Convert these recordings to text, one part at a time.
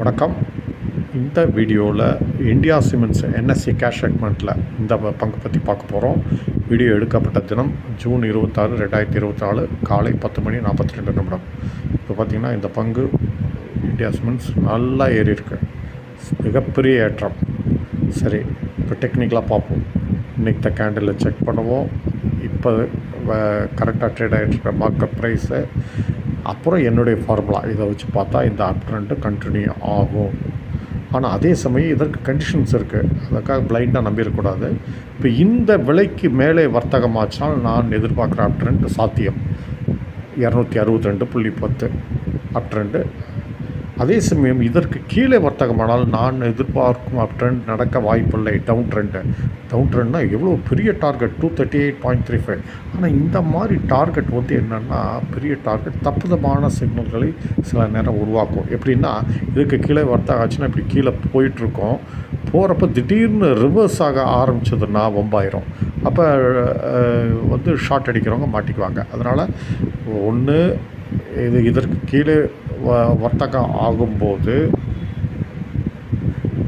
வணக்கம். இந்த வீடியோவில் இந்தியா சிமெண்ட்ஸ் என்எஸ்சி கேஷ் செக்மெண்ட்டில் இந்த பங்கு பற்றி பார்க்க போகிறோம் வீடியோ எடுக்கப்பட்ட தினம் ஜூன் இருபத்தாறு ரெண்டாயிரத்தி இருபத்தி நாலு காலை பத்து மணி நாற்பத்தி ரெண்டு நிமிடம். இப்போ பார்த்திங்கன்னா இந்த பங்கு இந்தியா சிமெண்ட்ஸ் நல்லா ஏறி இருக்கு. மிகப்பெரிய ஏற்றம். சரி இப்போ டெக்னிக்கலாக பார்ப்போம். இன்றைக்கி த கேண்டில் செக் பண்ணுவோம். இப்போ கரெக்டாக ட்ரேட் ஆகிட்டு இருக்க மார்க்கெட் ப்ரைஸு அப்புறம் என்னுடைய ஃபார்முலா இதை வச்சு பார்த்தா இந்த அப் ட்ரெண்டு கண்டினியூ ஆகும். ஆனால் அதே சமயம் இதற்கு கண்டிஷன்ஸ் இருக்குது அதுக்காக பிளைண்டாக நம்பிடக்கூடாது. இப்போ இந்த விலைக்கு மேலே வர்த்தகமாச்சினால் நான் எதிர்பார்க்குற அப் ட்ரெண்ட் சாத்தியம். இரநூத்தி அறுபத்தி ரெண்டு புள்ளி பத்து அப் ட்ரெண்டு அதே சமயம் இதற்கு கீழே வர்த்தகமானால் நான் எதிர்பார்க்கும் அப் ட்ரெண்ட் நடக்க வாய்ப்பில்லை. டவுன் ட்ரெண்டு டவுன் ட்ரெண்ட்னா எவ்வளோ பெரிய target to thirty eight point three five ஆனால் இந்த மாதிரி டார்கெட் வந்து என்னென்னா பெரிய டார்கெட் தப்புதமான சிக்னல்களை சில நேரம் உருவாக்கும். எப்படின்னா இதுக்கு கீழே வர்த்தகம் ஆச்சுன்னா இப்படி கீழே போயிட்டுருக்கோம். போகிறப்ப திடீர்னு ரிவர்ஸ் ஆக ஆரம்பிச்சதுன்னா வம்பாயிரும் அப்போ வந்து ஷார்ட் அடிக்கிறவங்க மாட்டிக்குவாங்க. அதனால் ஒன்று இது இதற்கு கீழே வ வர்த்தகம் ஆகும்போது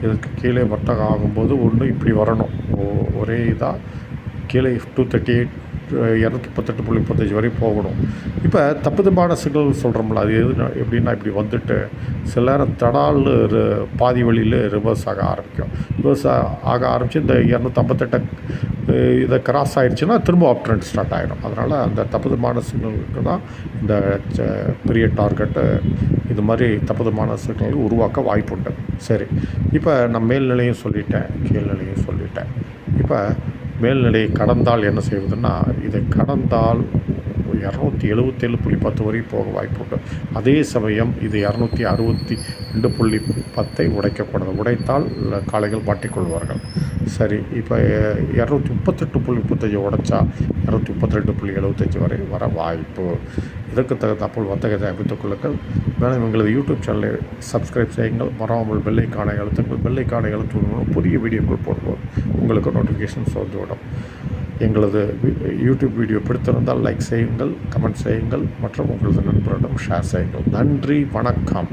இதற்கு கீழே வர்த்தகம் ஆகும்போது ஒன்று இப்படி வரணும். ஒ- ஒரே இதாக கீழே டூ தேர்ட்டி எயிட் இரநூத்தி முப்பத்தெட்டு புள்ளி முப்பத்தஞ்சு வரை போகணும். இப்போ தப்புதமான சிக்னல் சொல்கிறோம்ல அது எது எப்படின்னா இப்படி வந்துட்டு சில நேரம் தடால் பாதி வழியில் ரிவர்ஸ் ஆக ஆரம்பிக்கும். ரிவர்ஸ் ஆக ஆரம்பித்து இந்த இரநூத்தம்பத்தெட்டை இதை கிராஸ் ஆகிடுச்சுன்னா திரும்ப அப் ஸ்டார்ட் ஆகிடும் அதனால் அந்த தப்புதமான சிக்னலுக்கு தான் இந்த ச- பெரிய டார்கெட்டு இது மாதிரி தப்புதமான சிக்னல் உருவாக்க வாய்ப்புண்டு. சரி இப்போ நான் மேல்நிலையும் சொல்லிட்டேன் கீழ்நிலையும் சொல்லிட்டேன். இப்போ மேல்நிலையை கடந்தால் என்ன செய்வதுன்னா இதை கடந்தால் இரநூத்தி எழுபத்தேழு புள்ளி பத்து வரை போக வாய்ப்புண்டு அதே சமயம் இது இரநூத்தி அறுபத்தி ரெண்டு புள்ளி பத்தை உடைக்கக்கூடாது. உடைத்தால் காளைகள் மாட்டிக்கொள்வார்கள். சரி இப்போ இரநூத்தி முப்பத்தெட்டு புள்ளி முப்பத்தஞ்சு உடச்சா இரநூத்தி முப்பத்தெட்டு புள்ளி எழுபத்தஞ்சு வரை வர வாய்ப்பு. இதற்கு தகுந்தாப்போல் வர்த்தகத்தை அமைத்துக் கொள்ளுங்கள் மேலும் எங்களது யூடியூப் சேனலை சப்ஸ்கிரைப் செய்யுங்கள். மறாமல் வெள்ளைக்கான எழுத்துக்கள் வெள்ளைக்கான அழுத்துவதன் மூலம் புதிய வீடியோக்கள் போடுவோம். உங்களுக்கு நோட்டிஃபிகேஷன்ஸ் வந்துவிடும். எங்களது யூடியூப் வீடியோ பிடித்திருந்தால் லைக் செய்யுங்கள் கமெண்ட் செய்யுங்கள் மற்றும் உங்களது நண்பரிடம் ஷேர் செய்யுங்கள். நன்றி வணக்கம்.